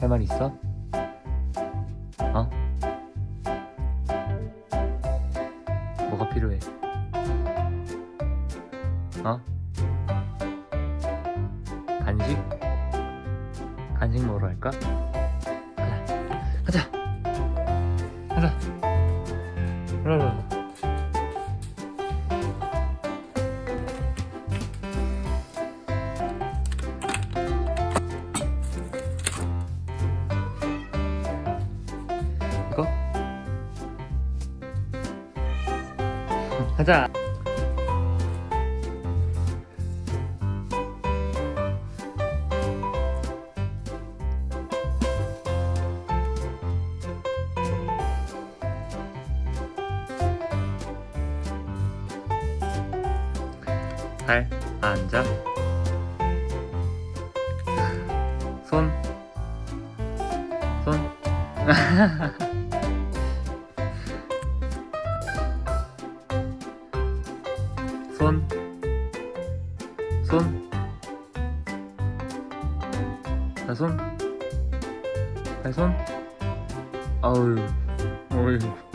할 말 있어? 어? 뭐가 필요해? 어? 간식? 간식 먹으러 갈까? 가자. 발 앉아. 손. 손. 손. 발 손. 발 손. 아우. 어이.